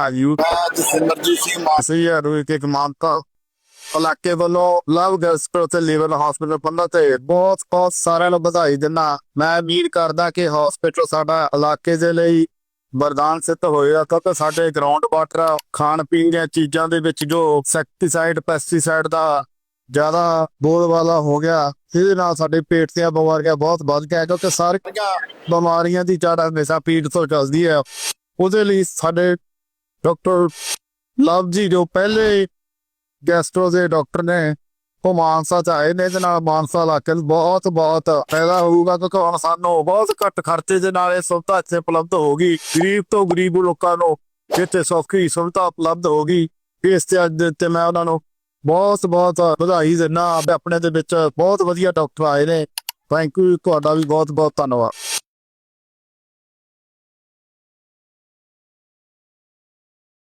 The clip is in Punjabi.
ਆਯੂ ਅੱਜ ਸਿਮਰਜੀਤ ਸਿੰਘ ਮਾਨ ਸਹੀ ਹੈ ਰੋਈ ਕਿ ਮਾਨਤਾ ਇਲਾਕੇ ਵੱਲੋਂ ਲਵ ਗਸਪਰ ਤੇ ਲੀਵਰ ਹਸਪੀਟਲ ਪੰਨਾ ਤੇ ਬਹੁਤ ਬਹੁਤ ਸਾਰਿਆਂ ਨੂੰ ਵਧਾਈ ਦਿੰਦਾ। ਮੈਂ ਉਮੀਦ ਕਰਦਾ ਕਿ ਹਸਪੀਟਲ ਸਾਡਾ ਇਲਾਕੇ ਦੇ ਲਈ ਵਰਦਾਨ ਸਿੱਧ ਹੋਏਗਾ ਕਿਉਂਕਿ ਸਾਡੇ ਗਰਾਊਂਡ ਵਾਟਰ ਖਾਣ ਪੀਣ ਦੀਆਂ ਚੀਜ਼ਾਂ ਦੇ ਵਿੱਚ ਜੋ ਸੈਕਟੀਸਾਈਡ ਪੈਸਟੀਸਾਈਡ ਦਾ ਜ਼ਿਆਦਾ ਬੋਲਬਾਲਾ ਹੋ ਗਿਆ ਇਹਦੇ ਨਾਲ ਸਾਡੇ ਪੇਟ ਦੀਆਂ ਬਿਮਾਰੀਆਂ ਬਹੁਤ ਵੱਧ ਗਿਆ ਕਿਉਂਕਿ ਸਾਰੀਆਂ ਬਿਮਾਰੀਆਂ ਦੀ ਜੜ ਹਮੇਸ਼ਾ ਪੀੜ ਤੋਂ ਚੱਲਦੀ ਹੈ। ਉਹਦੇ ਲਈ ਸਾਡੇ ਡਾਕਟਰ ਲਵ ਜੀ, ਜੋ ਪਹਿਲੇ ਗੈਸਟਰੋ ਦੇ ਡਾਕਟਰ ਨੇ, ਉਹ ਮਾਨਸਾ ਚ ਆਏ ਨੇ, ਇਹਦੇ ਨਾਲ ਮਾਨਸਾ ਇਲਾਕੇ ਨੂੰ ਬਹੁਤ ਬਹੁਤ ਫਾਇਦਾ ਹੋਊਗਾ, ਕਿਉਂਕਿ ਹੁਣ ਸਾਨੂੰ ਬਹੁਤ ਘੱਟ ਖਰਚੇ ਦੇ ਨਾਲ ਇਹ ਸੁਵਿਧਾ ਇੱਥੇ ਉਪਲਬਧ ਹੋਗੀ ਗਰੀਬ ਤੋਂ ਗਰੀਬ ਲੋਕਾਂ ਨੂੰ ਇੱਥੇ ਸੌਖੀ ਸੁਵਿਧਾ ਉਪਲਬਧ ਹੋਗੀ ਇਸ ਤੇ ਅੱਜ ਦੇ ਉੱਤੇ ਮੈਂ ਉਹਨਾਂ ਨੂੰ ਬਹੁਤ ਬਹੁਤ ਵਧਾਈ ਦਿੰਦਾ ਆਪਣੇ ਦੇ ਵਿੱਚ ਬਹੁਤ ਵਧੀਆ ਡਾਕਟਰ ਆਏ ਨੇ। ਥੈਂਕ ਯੂ ਤੁਹਾਡਾ ਵੀ ਬਹੁਤ ਬਹੁਤ ਧੰਨਵਾਦ।